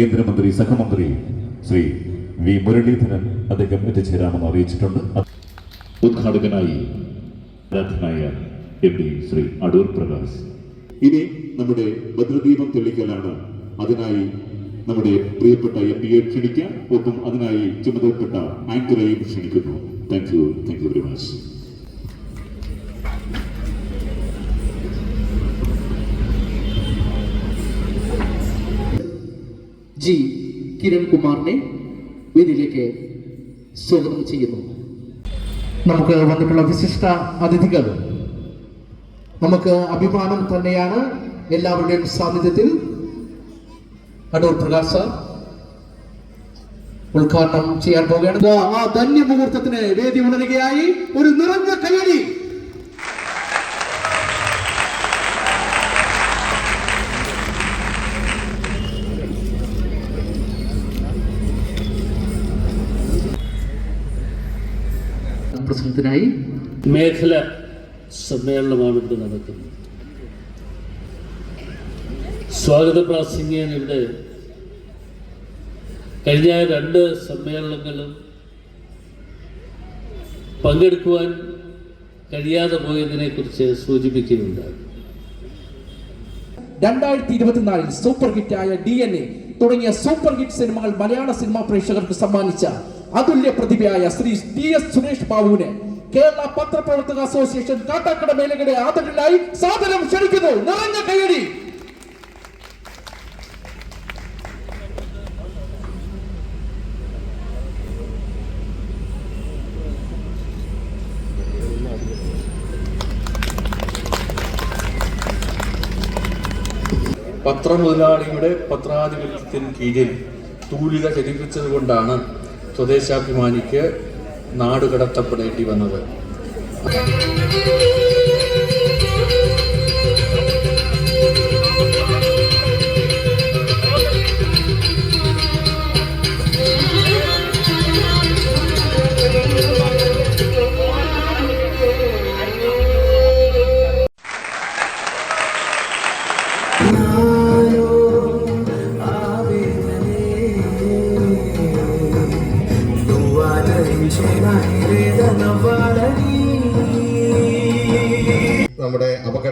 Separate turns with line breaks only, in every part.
കേന്ദ്രമന്ത്രി സഹമന്ത്രി ശ്രീ വി. മുരളീധരൻ അദ്ദേഹം എത്തിച്ചേരാമെന്ന് അറിയിച്ചിട്ടുണ്ട്. ഉദ്ഘാടകനായി ശ്രീ. അടൂർ പ്രകാശ്. ഇനി നമ്മുടെ ഭദ്രദീപം തെളിക്കലാണ്. അതിനായി നമ്മുടെ പ്രിയപ്പെട്ട എം. പിയെ ക്ഷണിക്കാം. ഒപ്പം അതിനായി ചുമതലപ്പെട്ട ആങ്കറേയും ക്ഷണിക്കുന്നു. Thank you thank you very much
ji. Kiran കുമാറിനെ വേദിയിലേക്ക് സ്വാഗതം ചെയ്യുന്നു. നമുക്ക് വന്നിട്ടുള്ള വിശിഷ്ട അതിഥികൾ. നമുക്ക് അഭിമാനം തന്നെയാണ് എല്ലാവരുടെയും സാന്നിധ്യത്തിൽ. അടൂർ പ്രകാശ് ഉദ്ഘാടനം ചെയ്യാൻ ദാ ആ ധന്യ മുഹൂർത്തത്തിന് വേദി ഉണരുകയായി ഒരു നിറഞ്ഞ കയ്യടി. പ്രശ്നത്തിനായി
മേഖല സമ്മേളനമാണ് ഇവിടെ നടക്കുന്നത്. സ്വാഗത പ്രാസംഗികൻ ഇവിടെ. കഴിഞ്ഞ രണ്ട് സമ്മേളനങ്ങളും പങ്കെടുക്കുവാൻ കഴിയാതെ പോയതിനെ കുറിച്ച് സൂചിപ്പിക്കുന്നുണ്ടായി
രണ്ടായിരത്തി ഇരുപത്തിനാലിൽ സൂപ്പർ ഹിറ്റായ ഡി എൻ എ തുടങ്ങിയ സൂപ്പർ ഹിറ്റ് സിനിമകൾ മലയാള സിനിമാ പ്രേക്ഷകർക്ക് സമ്മാനിച്ച അതുല്യ പ്രതിഭയായ ശ്രീ ടി എസ് സുരേഷ് ബാബുവിനെ കേരള പത്രപ്രവർത്തക അസോസിയേഷൻ കാട്ടാക്കട മേലകയുടെ ആദരവിനായി സാദരം ക്ഷണിക്കുന്നു. നിറഞ്ഞ കയ്യടി.
പത്രമുതലാളിയുടെ പത്രാധിപത്യത്തിന് കീഴിൽ തൂലിക ചലിപ്പിച്ചതുകൊണ്ടാണ് സ്വദേശാഭിമാനിക്ക് നാടുകടത്തപ്പെടേണ്ടി വന്നത്.
നമ്മുടെ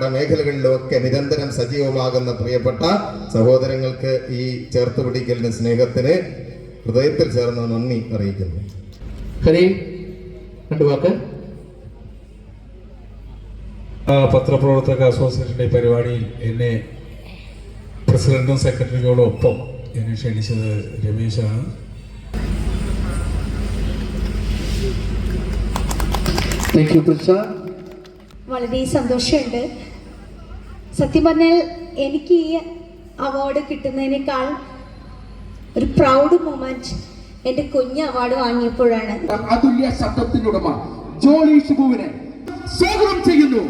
അപകട മേഖലകളിലൊക്കെ നിരന്തരം സജീവമാകുന്ന പ്രിയപ്പെട്ട സഹോദരങ്ങൾക്ക് ഈ ചേർത്ത് പിടിക്കലിന് സ്നേഹത്തിന് ഹൃദയത്തിൽ ചേർന്ന് നന്ദി അറിയിക്കുന്നു.
ഹരി രണ്ടു വാക്ക്.
പത്രപ്രവർത്തക അസോസിയേഷന്റെ ഈ പരിപാടിയിൽ എന്നെ പ്രസിഡന്റും സെക്രട്ടറിയോടും ഒപ്പം എന്നെ ക്ഷണിച്ചത് രമേശാണ്
താങ്ക് യു
വളരെ സന്തോഷമുണ്ട്. സത്യം പറഞ്ഞാൽ എനിക്ക് ഈ അവാർഡ് കിട്ടുന്നതിനേക്കാൾ ഒരു പ്രൗഡ് മൂമെന്റ് എന്റെ കുഞ്ഞ് അവാർഡ് വാങ്ങിയപ്പോഴാണ്.
അതുല്യ ശബ്ദത്തിനുടമ ജോളി ഷിബുവിനെ സ്വാഗതം ചെയ്യുന്നു.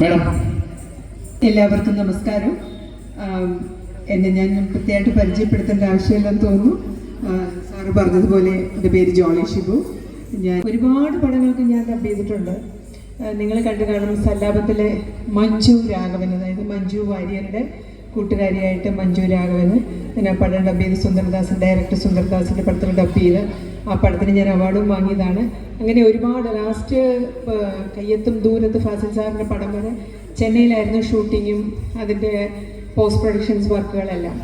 മേഡം
എല്ലാവർക്കും നമസ്കാരം. എന്നെ ഞാൻ പ്രത്യേകമായിട്ട് പരിചയപ്പെടുത്തേണ്ട ആവശ്യമില്ലെന്ന് തോന്നുന്നു. സാറ് പറഞ്ഞതുപോലെ എന്റെ പേര് ജോളി ഷിബു. ഞാൻ ഒരുപാട് പടങ്ങൾക്ക് ഞാൻ ഡബ് ചെയ്തിട്ടുണ്ട്. നിങ്ങൾ കണ്ടു കാണും സല്ലാപത്തിലെ മഞ്ജു രാഘവൻ അതായത് മഞ്ജു വാര്യരുടെ കൂട്ടുകാരിയായിട്ട് മഞ്ജു രാഘവന് ഞാൻ പടം ഡബ് ചെയ്ത് സുന്ദർദാസ് ഡയറക്ടർ സുന്ദർദാസിന്റെ പടത്തിൽ ഡബ് ചെയ്ത് ആ പടത്തിന് ഞാൻ അവാർഡും വാങ്ങിയതാണ്. അങ്ങനെ ഒരുപാട് ലാസ്റ്റ് കയ്യത്തും ദൂരത്ത് ഫാസിൽ സാറിന്റെ പടം വരെ ചെന്നൈയിലായിരുന്നു ഷൂട്ടിങ്ങും അതിന്റെ പോസ്റ്റ് പ്രൊഡക്ഷൻസ് വർക്കുകളെല്ലാം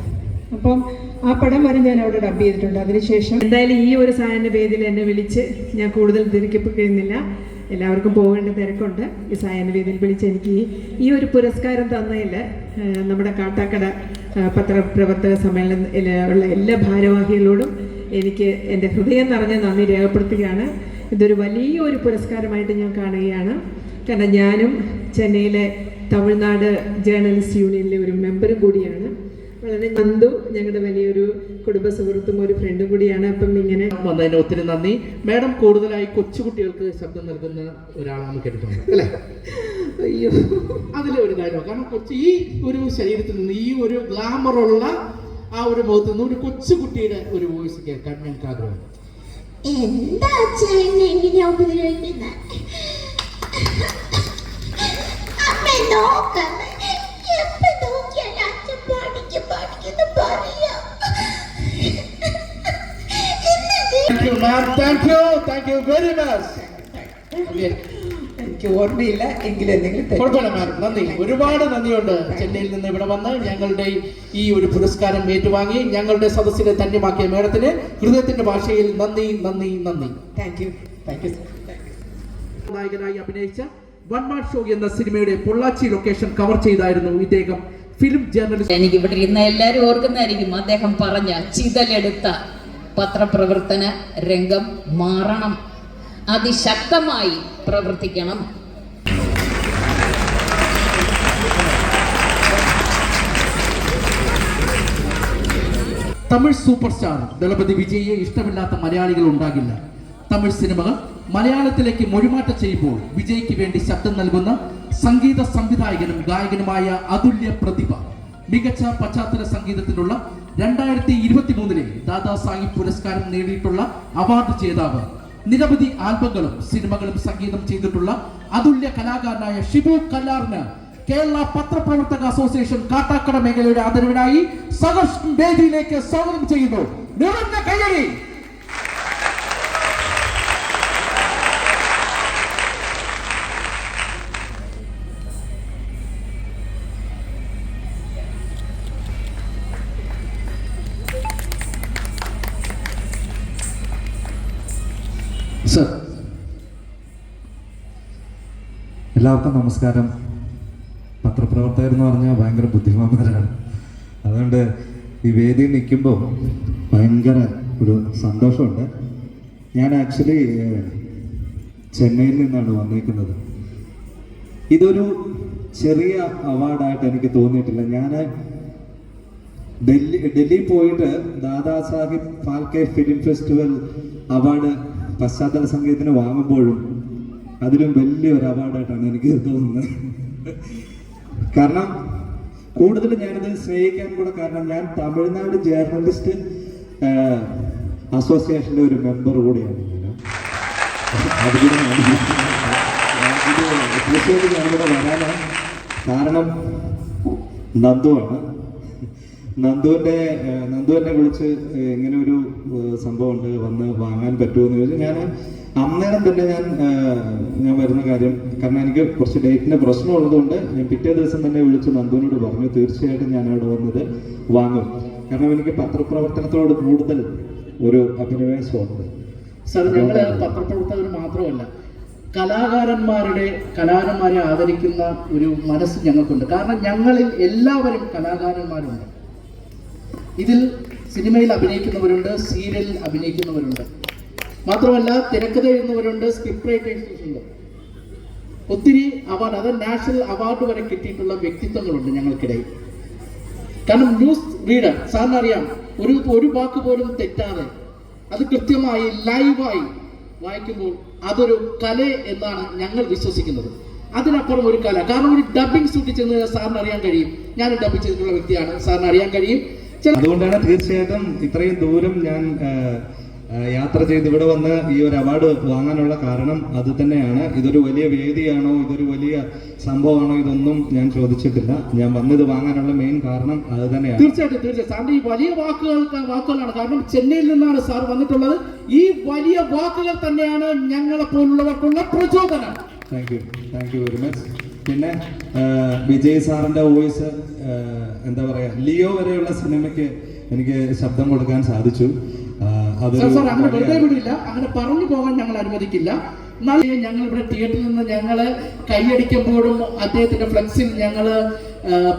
അപ്പം ആ പടം വരെ ഞാൻ അവിടെ ഡബ് ചെയ്തിട്ടുണ്ട്. അതിനുശേഷം എന്തായാലും ഈ ഒരു സായന പേരിൽ എന്നെ വിളിച്ച് ഞാൻ കൂടുതൽ തിരിക്കപ്പെടുന്നില്ല എല്ലാവർക്കും പോകേണ്ട തിരക്കുണ്ട്. ഈ സായന വേദിയിൽ വിളിച്ച് എനിക്ക് ഈ- ഒരു പുരസ്കാരം തന്നതിൽ നമ്മുടെ കാട്ടാക്കട പത്രപ്രവർത്തക സമ്മേളനത്തിൽ ഉള്ള എല്ലാ ഭാരവാഹികളോടും എനിക്ക് എന്റെ ഹൃദയം നിറഞ്ഞ നന്ദി രേഖപ്പെടുത്തുകയാണ്. ഇതൊരു വലിയൊരു പുരസ്കാരമായിട്ട് ഞാൻ കാണുകയാണ്. കാരണം ഞാനും ചെന്നൈയിലെ തമിഴ്നാട് ജേർണലിസ്റ്റ് യൂണിയനിലെ ഒരു മെമ്പറും കൂടിയാണ്. വളരെ നന്ദു ഞങ്ങളുടെ വലിയൊരു കുടുംബ സുഹൃത്തും ഒരു ഫ്രണ്ടും കൂടിയാണ്. അപ്പം ഇങ്ങനെ
വന്നതിന് ഒത്തിരി നന്ദി. മാഡം കൂടുതലായി കൊച്ചുകുട്ടികൾക്ക് ശബ്ദം നൽകുന്ന ഒരാളാണ് കേട്ടിട്ടുണ്ട്. അല്ലേ?
അയ്യോ.
അതിലെ ഒരു കാര്യമാണ്. കാരണം കൊച്ചു ഈ ഒരു ശരീരത്തിൽ നിന്ന് ഈ ഒരു ഗ്ലാമറുള്ള ആ ഒരു മുഖത്ത് നിന്ന് ഒരു കൊച്ചുകുട്ടിയുടെ ഒരു വോയിസ് കേൾക്കാൻ ഞങ്ങൾക്ക് ആഗ്രഹമുണ്ട്
എന്താ ഇങ്ങനെ ഉപദ്രവിക്കുന്നത്
ma'am thank you thank you very much
എനിക്ക് ഓർമ്മയില്ല എങ്കിലും എന്തെങ്കിലും
കുഴപ്പമില്ല മാം. നന്ദി. ഒരുപാട് നന്ദിയുണ്ട്. ചെന്നൈയിൽ നിന്ന് ഇവിടെ വന്ന് ഞങ്ങളുടെ ഈ ഒരു പുരസ്കാരം ഏറ്റുവാങ്ങി ഞങ്ങളുടെ സദസ്സിനെ ധന്യമാക്കിയ മേഡത്തിന് ഹൃദയത്തിന്റെ ഭാഷയിൽ നന്ദി നന്ദി നന്ദി.
താങ്ക് യു
താങ്ക് യു നായകനായി അഭിനയിച്ച വൺ മാൻ ഷോ എന്ന സിനിമയുടെ പൊള്ളാച്ചി ലൊക്കേഷൻ കവർ ചെയ്തായിരുന്നു ഇദ്ദേഹം. ഫിലിം ജേർണലിസ്റ്റ്
എനിക്ക് ഇവിടെ ഇരുന്ന എല്ലാവരും ഓർക്കുന്നതായിരിക്കും അദ്ദേഹം പറഞ്ഞ ചിതലെടുത്ത പത്രപ്രവർത്തന രംഗം മാറണം. അതിശക്തമായി പ്രവർത്തിക്കണം.
തമിഴ് സൂപ്പർ സ്റ്റാർ ദളപതി വിജയെ ഇഷ്ടമില്ലാത്ത മലയാളികൾ ഉണ്ടാകില്ല. തമിഴ് സിനിമകൾ മലയാളത്തിലേക്ക് മൊഴിമാറ്റം ചെയ്യുമ്പോൾ വിജയ്ക്ക് വേണ്ടി ശബ്ദം നൽകുന്ന സംഗീത സംവിധായകനും ഗായകനുമായ അതുല്യ പ്രതിഭ. മികച്ച പശ്ചാത്തല സംഗീതത്തിനുള്ള രണ്ടായിരത്തി ഇരുപത്തി മൂന്നിലെ ദാദാ സാഹിബ് പുരസ്കാരം നേടിയിട്ടുള്ള അവാർഡ് ജേതാവ് നിരവധി ആൽബങ്ങളും സിനിമകളും സംഗീതം ചെയ്തിട്ടുള്ള അതുല്യ കലാകാരനായ ഷിബു കല്ലാറിന് കേരള പത്രപ്രവർത്തക അസോസിയേഷൻ കാട്ടാക്കട മേഖലയുടെ ആദരവിനായി സഹർഷ് വേദിയിലേക്ക് സ്വാഗതം ചെയ്യുന്നു. നിറഞ്ഞ കയ്യടി സർ.
എല്ലാവർക്കും നമസ്കാരം. പത്രപ്രവർത്തകർ എന്ന് പറഞ്ഞാൽ ഭയങ്കര ബുദ്ധിമാന്മാരാണ്. അതുകൊണ്ട് ഈ വേദിയിൽ നിൽക്കുമ്പോൾ ഭയങ്കര ഒരു സന്തോഷമുണ്ട്. ഞാൻ ആക്ച്വലി ചെന്നൈയിൽ നിന്നാണ് വന്നിരിക്കുന്നത് ഇതൊരു ചെറിയ അവാർഡായിട്ട് എനിക്ക് തോന്നിയിട്ടില്ല. ഞാൻ ഡൽഹി ഡൽഹി പോയിട്ട് Dada Saheb Phalke film festival award പശ്ചാത്തല സംഗീതത്തിന് വാങ്ങുമ്പോഴും അതിലും വലിയൊരു അവാർഡായിട്ടാണ് എനിക്ക് തോന്നുന്നത്. കാരണം കൂടുതൽ ഞാനിത് സ്നേഹിക്കാൻ കൂടെ കാരണം ഞാൻ തമിഴ്നാട് ജേർണലിസ്റ്റ് അസോസിയേഷന്റെ ഒരു മെമ്പർ കൂടിയാണ് തീർച്ചയായിട്ടും വരാനാണ് കാരണം നന്ദുവാണ് നന്ദുവിന്റെ ഏഹ്, നന്ദു എന്നെ വിളിച്ച് ഇങ്ങനെ ഒരു സംഭവം ഉണ്ട് വന്ന് വാങ്ങാൻ പറ്റുമോ എന്ന് ചോദിച്ചു ഞാൻ അന്നേരം തന്നെ ഞാൻ ഞാൻ വരുന്ന കാര്യം കാരണം എനിക്ക് കുറച്ച് ഡേറ്റിന്റെ പ്രശ്നമുള്ളതുകൊണ്ട് ഞാൻ പിറ്റേ ദിവസം തന്നെ വിളിച്ച് നന്ദുവിനോട് പറഞ്ഞു തീർച്ചയായിട്ടും ഞാൻ അവിടെ വന്നത് വാങ്ങും. കാരണം എനിക്ക് പത്രപ്രവർത്തനത്തോട് കൂടുതൽ ഒരു അഭിനിവേശമുണ്ട്.
സർ ഞങ്ങൾ പത്രപ്രവർത്തകർ മാത്രമല്ല കലാകാരന്മാരുടെ കലാകാരന്മാരെ ആദരിക്കുന്ന ഒരു മനസ്സ് ഞങ്ങൾക്കുണ്ട്. കാരണം ഞങ്ങളിൽ എല്ലാവരും കലാകാരന്മാരുണ്ട്. ഇതിൽ സിനിമയിൽ അഭിനയിക്കുന്നവരുണ്ട് സീരിയലിൽ അഭിനയിക്കുന്നവരുണ്ട്. മാത്രമല്ല തിരക്കഥ എഴുതുന്നവരുണ്ട് സ്ക്രിപ്റ്റ് റൈറ്റേഴ്സ് ഉണ്ട് ഒത്തിരി അവാർഡ് അത് നാഷണൽ അവാർഡ് വരെ കിട്ടിയിട്ടുള്ള വ്യക്തിത്വങ്ങളുണ്ട് ഞങ്ങൾക്കിടയിൽ. കാരണം ന്യൂസ് റീഡർ സാറിന് അറിയാം ഒരു ഒരു വാക്ക് പോലും തെറ്റാതെ അത് കൃത്യമായി ലൈവായി വായിക്കുമ്പോൾ അതൊരു കല എന്നാണ് ഞങ്ങൾ വിശ്വസിക്കുന്നത്. അതിനപ്പുറം ഒരു കല. കാരണം ഒരു ഡബിങ് ഷൂട്ടിൽ ചെന്ന് സാറിന് അറിയാൻ കഴിയും. ഞാൻ ഡബിങ് ചെയ്തിട്ടുള്ള വ്യക്തിയാണ്. സാറിന് അറിയാൻ കഴിയും.
അതുകൊണ്ടാണ് തീർച്ചയായിട്ടും ഇത്രയും ദൂരം ഞാൻ യാത്ര ചെയ്ത് ഇവിടെ വന്ന് ഈ ഒരു അവാർഡ് വാങ്ങാനുള്ള കാരണം അത് തന്നെയാണ്. ഇതൊരു വലിയ വേദിയാണോ? ഇതൊരു വലിയ സംഭവമാണോ? ഇതൊന്നും ഞാൻ ചോദിച്ചിട്ടില്ല. ഞാൻ വന്നത് വാങ്ങാനുള്ള മെയിൻ കാരണം അത് തന്നെയാണ്.
തീർച്ചയായിട്ടും തീർച്ചയായും. സാറിന്റെ ഈ വലിയ വാക്കുകൾ വാക്കുകളാണ് കാരണം ചെന്നൈയിൽ നിന്നാണ് സാർ വന്നിട്ടുള്ളത്. ഈ വലിയ വാക്കുകൾ തന്നെയാണ് ഞങ്ങളെ പോലുള്ളവർക്കുള്ള പ്രചോദനം.
Thank you thank you very much പിന്നെ വിജയ് സാറിന്റെ വോയിസ് എന്താ പറയാ ലിയോ വരെയുള്ള സിനിമയ്ക്ക് എനിക്ക് ശബ്ദം കൊടുക്കാൻ സാധിച്ചു.
അങ്ങനെ വെറുതെ വിടില്ല. അങ്ങനെ പറഞ്ഞു പോകാൻ ഞങ്ങൾ അനുവദിക്കില്ല. ഞങ്ങൾ ഇവിടെ തിയേറ്ററിൽ നിന്ന് ഞങ്ങൾ കൈയടിക്കുമ്പോഴും അദ്ദേഹത്തിന്റെ ഫ്ലക്സിൽ ഞങ്ങൾ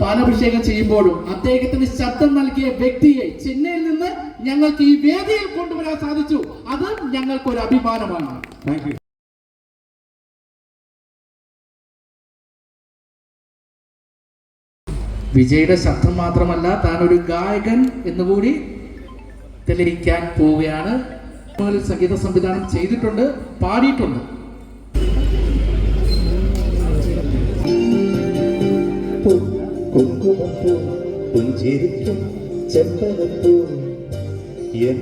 പാലാഭിഷേകം ചെയ്യുമ്പോഴും അദ്ദേഹത്തിന് ശബ്ദം നൽകിയ വ്യക്തിയെ ചെന്നൈയിൽ നിന്ന് ഞങ്ങൾക്ക് ഈ വേദിയിൽ കൊണ്ടുവരാൻ സാധിച്ചു. അത് ഞങ്ങൾക്ക് ഒരു അഭിമാനമാണ് വിജയുടെ ശബ്ദം മാത്രമല്ല താൻ ഒരു ഗായകൻ എന്നുകൂടി തെളിയിക്കാൻ പോവുകയാണ്. സംഗീത സംവിധാനം ചെയ്തിട്ടുണ്ട് പാടിയിട്ടുണ്ട്.
കുങ്കുമപ്പൂ പുഞ്ചിരിക്കും ചെമ്പകപ്പൂ N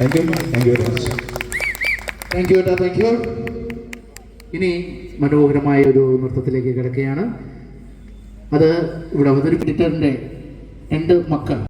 thank you thank you very much
thank you thank you ഇനി മനോഹരമായ ഒരു നൃത്തത്തിലേക്ക് കിടക്കുകയാണ്. അത് ഇവിടെ അവതരിപ്പിച്ചിട്ടുണ്ട് രണ്ട് മക്കൾ.